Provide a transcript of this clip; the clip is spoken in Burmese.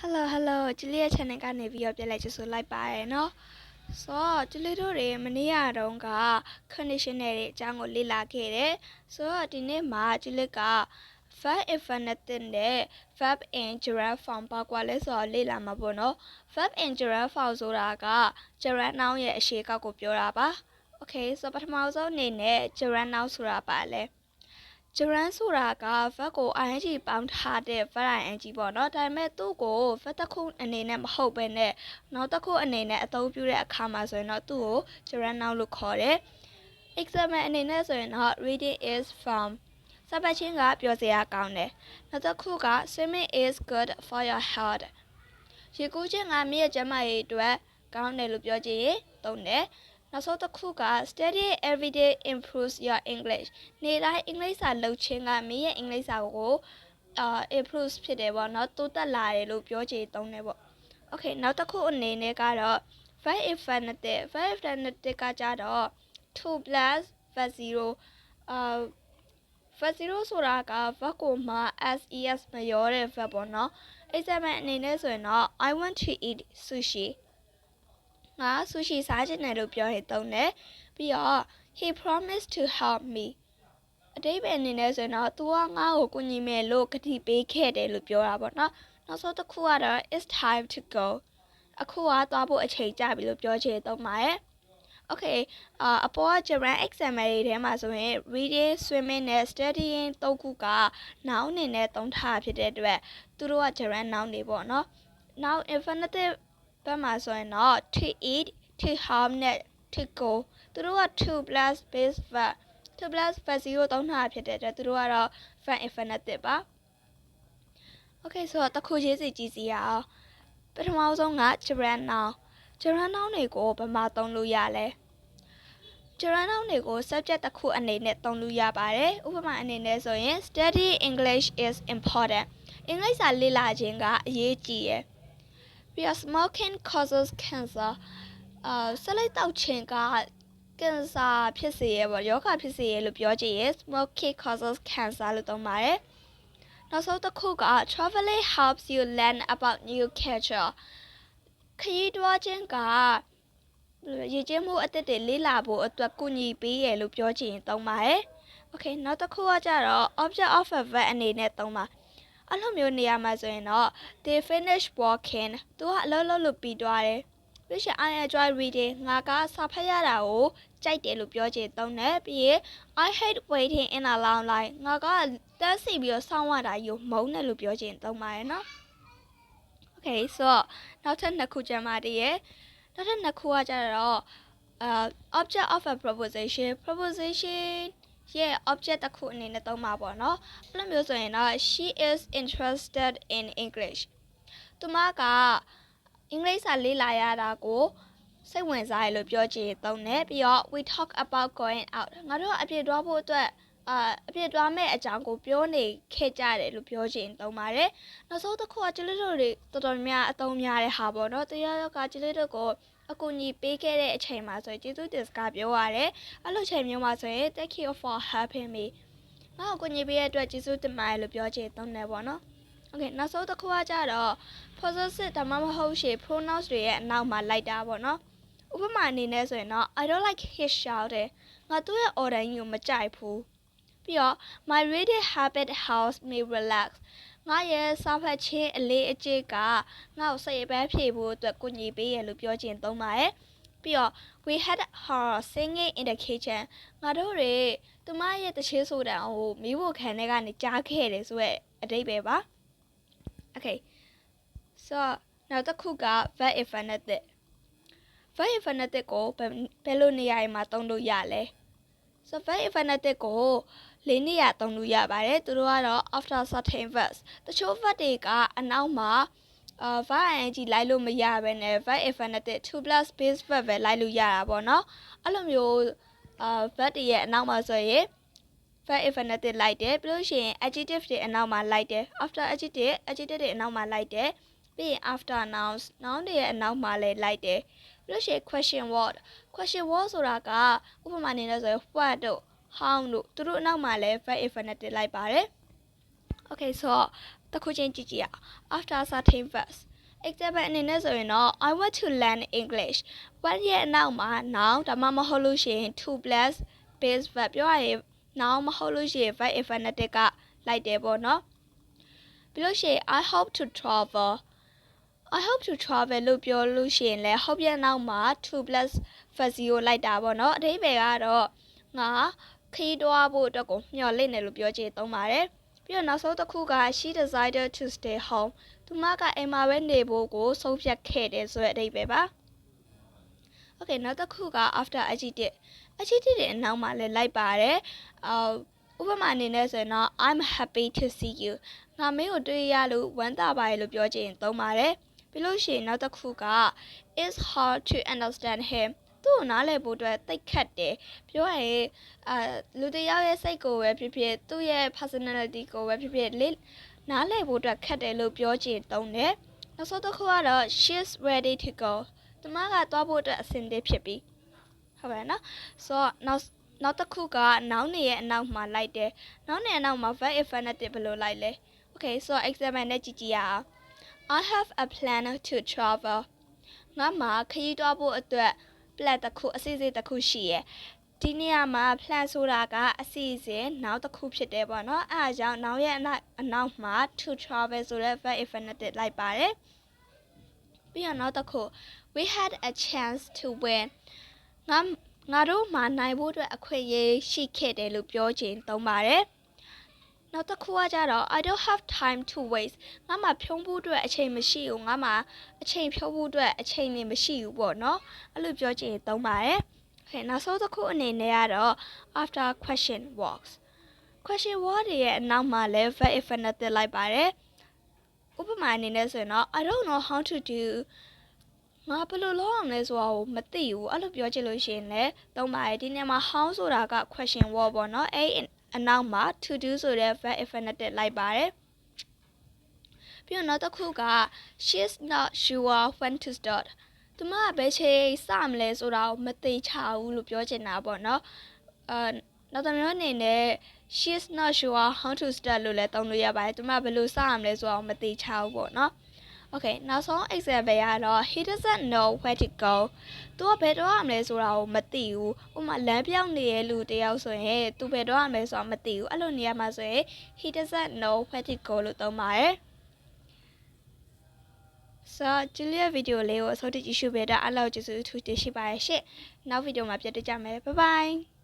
Hello Hello ကျလေးရဲ့ channel ကနေပြီးတော့ပြန်လဲကြိုဆိုလိုက်ပါရယ်နော်ဆိုတော့ကျလေးတို့တွေမနေ့ကတုန်းက conditioner တွေအကြောင်းကိုလေ့လာခဲ့တယ်ဆိုတော့ဒီနေ့မှာကျလေးက verb infinitive နဲ့ verb in gerund form ပါကွာလဲဆိုတော့လေ့လာမှာပေါ့နော် verb in gerund form ဆိုတာက gerund noun ရဲ့အရှေ့ကောက်ကိုပြောတာပါ Okay ဆိုတော့ပထမဆုံးအနေနဲ့ gerund noun ဆိုတာပါလဲ gerund ဆိုတာက verb ကို ing ပေါင်းထားတဲ့ verb ing ပေါ့နော်ဒါပေမဲ့သူ့ကို verb တစ်ခုအနေနဲ့မဟုတ်ဘဲနဲ့နောက်တစ်ခုအနေနဲ့အသုံးပြုတဲ့အခါမှာဆိုရင်တော့သူ့ကို gerund noun လို့ခေါ်တယ် example အနေနဲ့ဆိုရင်တော့ reading is fun စပတ်ချင်းကပြောစရာကောင်းတယ်နောက်တစ်ခုက swimming is good for your health ရေကူးခြင်းကမြည့်ကျန်းမာရေးအတွက်ကောင်းတယ်လို့ပြောချင်ရင်သုံးတယ် နောက်ဆုံးတစ်ခုက study every day improves your english နေ့တိုင်းအင်္ဂလိပ်စာလုပ်ခြင်းကမင်းရဲ့အင်္ဂလိပ်စာကိုအာ improve ဖြစ်တယ်ပေါ့နော်တိုးတက်လာတယ်လို့ပြောချင်သုံးတယ်ပေါ့ okay နောက်တစ်ခုအနေနဲ့ကတော့ verb infinitive verb infinitive ကကြတော့2 plus verb 0အာ verb 0ဆိုတာက verb ကိုမှ ses မရောတဲ့ verb ပေါ့နော် example အနေနဲ့ဆိုရင်တော့ I want to eat sushi ငါ sushi စားချင်တယ်လို့ပြောရင်သုံးတယ်ပြီးတော့ he promised to help me အတိတ်ပဲအနေနဲ့ဆိုရင်တော့ तू ကငါ့ကိုကူညီမယ်လို့ကတိပေးခဲ့တယ်လို့ပြောတာပေါ့နော်နောက်ဆုံးတစ်ခုကတော့ it's time to go အခုကသွားဖို့အချိန်ကျပြီလို့ပြောချင်သုံးပါရဲ့ Okay အာအပေါ်က gerund example တွေထဲမှာဆိုရင် reading swimming နဲ့ studying သုံးခုက noun အနေနဲ့သုံးထားဖြစ်တဲ့အတွက်သူတို့က gerund noun တွေပေါ့နော် now infinitive ဘက်မှာဆိုရင်တော့ to eat to harm နဲ့ to go သူတို့က to plus base verb to plus verb 0သုံးထားဖြစ်တဲ့အတွက်သူတို့ကတော့ verb infinitive ပါ Okay ဆိုတော့တစ်ခုချင်းစီကြည့်စီရအောင်ပထမဆုံးက gerund noun gerund noun တွေကိုဘယ်မှာသုံးလို့ရလဲ gerund noun တွေကို subject တစ်ခုအနေနဲ့သုံးလို့ရပါတယ်ဥပမာအနေနဲ့ဆိုရင် study english is important အင်္ဂလိပ်စာလေ့လာခြင်းကအရေးကြီးရယ် ပြီးတော့ smoking causes cancer အာဆက်လိုက်တောက်ခြင်းကကင်ဆာဖြစ်စေရပေါ့ယောဂဖြစ်စေရလို့ပြောကြည့်ရယ် smoking causes cancer လို့သုံးပါတယ်နောက်ဆုံးတစ်ခုက traveling helps you learn about new culture ခရီးတွားခြင်းကရည်ကျင်းမှုအသစ်တွေလေ့လာဖို့အတွက်ကူညီပေးရလို့ပြောချင်သုံးပါတယ်။ Okay နောက်တစ်ခုကကြတော့ object of a verb အနေနဲ့သုံးပါ။ အဲ့လိုမျိုးနေရာမှာဆိုရင်တော့ they finish working သူကအလုပ်လုပ်လို့ပြီးသွားတယ်။ပြီးရှင် I enjoy reading ငါကစာဖတ်ရတာကိုကြိုက်တယ်လို့ပြောချင်သုံးတယ်ပြီးရင် I hate waiting in a long line ငါကတန်းစီပြီးတော့စောင့်ရတာယူမုန်းတယ်လို့ပြောချင်သုံးပါတယ်နော်။ Okay ဆိုတော့နောက်ထပ်နှစ်ခုကျန်ပါသေးရဲ့နောက်ထပ်နှစ်ခုကကြတော့အာ object of a proposition proposition ရဲ့ object တစ်ခုအနေနဲ့သုံးပါပေါ့နော်အဲ့လိုမျိုးဆိုရင်တော့ she is interested in english သူမကအင်္ဂလိပ်စာလေ့လာရတာကိုစိတ်ဝင်စားရလို့ပြောချင်သုံးတယ်ပြီးတော့ we talk about going out ငါတို့အပြည့်သွားဖို့အတွက်အာအပြည့်သွားမဲ့အကြောင်းကိုပြောနေခဲ့ကြတယ်လို့ပြောချင်သုံးပါတယ်နောက်ဆုံးတစ်ခုကကျလေးတို့တွေတော်တော်များအသုံးများတဲ့ဟာပေါ့နော်တရားရောက်ကကျလေးတို့ကို အကူအညီပေးခဲ့တဲ့အချိန်မှာဆိုရင်ကျေးဇူးတင်စကားပြောရတယ်အဲ့လိုချိန်မျိုးမှာဆိုရင် thank you for helping me ငါ့ကိုကူညီပေးတဲ့အတွက်ကျေးဇူးတင်ပါတယ်လို့ပြောချင်သုံးတယ်ပေါ့နော် Okay နောက်ဆုံးတစ်ခုကကြတော့ possessive ဒါမှမဟုတ်ရှေ pronouns တွေရဲ့အနောက်မှာလိုက်တာပေါ့နော်ဥပမာအနေနဲ့ဆိုရင်တော့ I don't like his shouting ငါသူ့ရဲ့ order ကြီးကိုမကြိုက်ဘူးပြီးတော့ my reading habit helps me relax ငါရဲ့စာဖတ်ခြင်းအလေးအကျင့်ကငါ့ကိုစိတ်အပန်းဖြေဖို့အတွက်ကူညီပေးရလို့ပြောချင်သုံးပါရဲ့ပြီးတော့ we had her singing in the kitchen ငါတို့တွေသူမရဲ့တခြင်းဆိုတဲ့ဟိုမိဖို့ခံတဲ့ကနေကြားခဲ့တယ်ဆိုရက်အတိတ်ပဲပါ okay so နောက်တစ်ခုက verb infinitive verb infinitive ကိုဘယ်ဘယ်လိုနေရာတွေမှာသုံးလို့ရလဲ so verb infinitive ကို လေးနေရာသုံးလို့ရပါတယ်သူတို့ကတော့ after certain verbs တချို့ verb တွေကအနောက်မှာအာ verb ing လိုက်လို့မရဘဲနဲ့ verb infinitive 2 plus base verb ပဲလိုက်လို့ရတာပေါ့နော်အဲ့လိုမျိုးအာ verb တွေရဲ့အနောက်မှာဆိုရင် verb infinitive လိုက်တယ်ပြီးလို့ရှိရင် adjective တွေအနောက်မှာလိုက်တယ် after adjective adjective တွေအနောက်မှာလိုက်တယ်ပြီးရင် after nouns noun တွေရဲ့အနောက်မှာလည်းလိုက်တယ်ပြီးလို့ရှိရင် question word question word ဆိုတာကဥပမာအနေနဲ့ဆိုရင် what တို့ how တို့သူတို့အနောက်မှာလည်း verb infinitive လိုက်ပါတယ် okay ဆိုတော့တတစ်ခုချင်းကြည့်ကြည့်ရအောင် after certain verbs example အနေနဲ့ဆိုရင်တော့ I want to learn English what ရဲ့အနောက်မှာ noun ဒါမှမဟုတ်လို့ရှိရင် to plus base verb ပြောရရင် noun မဟုတ်လို့ရှိရင် verb infinitive ကလိုက်တယ်ပေါ့နော်ပြီးလို့ရှိရင် I hope to travel I hope to travel လို့ပြောလို့ရှိရင်လည်း hope ရဲ့နောက်မှာ to plus verb ကိုလိုက်တာပေါ့နော်အဓိပ္ပာယ်ကတော့ငါ ခီးတွားဖို့အတွက်ကိုမျှော်လင့်တယ်လို့ပြောချင်သုံးပါတယ်ပြီးတော့နောက်ဆုံးတစ်ခုက she decided to stay home သူမကအိမ်မှာပဲနေဖို့ကိုဆုံးဖြတ်ခဲ့တယ်ဆိုတဲ့အဓိပ္ပာယ်ပါ Okay နောက်တစ်ခုက after adjective adjective ရဲ့အနောက်မှာလည်းလိုက်ပါတယ်အာဥပမာအနေနဲ့ဆိုရင်တော့ I'm happy to see you ငါမင်းကိုတွေ့ရလို့ဝမ်းသာပါတယ်လို့ပြောချင်သုံးပါတယ်ပြီးလို့ရှိရင်နောက်တစ်ခုက it's hard to understand him သူ့ကိုနားလည်ဖို့အတွက်သိတ်ခတ်တယ်ပြောရရင်အာလူတစ်ယောက်ရဲ့စိတ်ကိုပဲဖြစ်ဖြစ်သူ့ရဲ့ personality ကိုပဲဖြစ်ဖြစ်လေနားလည်ဖို့အတွက်ခက်တယ်လို့ပြောချင်သုံးတယ်နောက်ဆုံးတစ်ခုကတော့ she's ready to go သူမကသွားဖို့အတွက်အဆင်သင့်ဖြစ်ပြီဟုတ်ပါရဲ့နော်ဆိုတော့နောက်နောက်တစ်ခုကနောင်နေရဲ့အနောက်မှာလိုက်တယ်နောင်နေရဲ့အနောက်မှာ verb infinitive ဘယ်လိုလိုက်လဲ okay so example နဲ့ကြည့်ကြည့်ရအောင် I have a plan to travel ငါမှာခရီးသွားဖို့အတွက် plan တစ်ခုအစီအစဉ်တစ်ခုရှိရယ်ဒီနေရာမှာ plan ဆိုတာကအစီအစဉ်နောက်တစ်ခုဖြစ်တယ်ပေါ့နော်အဲအကြောင်းနောက်ရဲ့အနောက်အနောက်မှာ to travel ဆိုတဲ့ verb infinitive လိုက်ပါတယ်ပြီးတော့နောက်တစ်ခု we had a chance to win ငါငါတို့မှာနိုင်ဖို့အတွက်အခွင့်အရေးရှိခဲ့တယ်လို့ပြောချင်သုံးပါတယ် နောက်တစ်ခုကကြတော့ I don't have time to waste ငါမှဖြုံးဖို့အတွက်အချိန်မရှိဘူးငါမှအချိန်ဖြုံးဖို့အတွက်အချိန်နေမရှိဘူးပေါ့နော်အဲ့လိုပြောချင်သုံးပါတယ်ဟဲ့နောက်ဆုံးတစ်ခုအနေနဲ့ကတော့ after question walks question walk တွေရဲ့အနောက်မှာလည်း verb infinitive လိုက်ပါတယ်ဥပမာအနေနဲ့ဆိုရင်တော့ I don't know how to do ငါဘယ်လိုလုပ်အောင်လဲဆိုတာကိုမသိဘူးအဲ့လိုပြောချင်လို့ရှိရင်လည်းသုံးပါတယ်ဒီနေရာမှာ how ဆိုတာက question word ပေါ့နော်အဲ့ အနောက်မှာ to do ဆိုတဲ့ verb infinitive လိုက်ပါတယ်ပြီးတော့နောက်တစ်ခုက she's not sure when to start သူမကဘယ်ချိန်စမလဲဆိုတာကိုမသိချဘူးလို့ပြောချင်တာပေါ့နော်အာနောက်တစ်မျိုးအနေနဲ့ she's not sure how to start လို့လည်းသုံးလို့ရပါတယ်သူမဘယ်လိုစရမလဲဆိုတာကိုမသိချဘူးပေါ့နော် Okay နောက်ဆုံး example ကတော့ he doesn't know where to go သူကဘယ်တော့ရမလဲဆိုတာကိုမသိဘူးဥပမာလမ်းပြောင်းနေတဲ့လူတယောက်ဆိုရင်သူဘယ်တော့ရမလဲဆိုတာမသိဘူးအဲ့လိုနေရာမှာဆိုရင် he doesn't know where to go လို့သုံးပါတယ်ဆိုဂျူလီယာဗီဒီယိုလေးကိုအဆုံးထိကြည့်ရှုပေးတာအားလုံးကျေးဇူးအထူးတင်ရှိပါတယ်ရှင့်နောက်ဗီဒီယိုမှာပြန်တွေ့ကြမယ်ဘိုင်ဘိုင်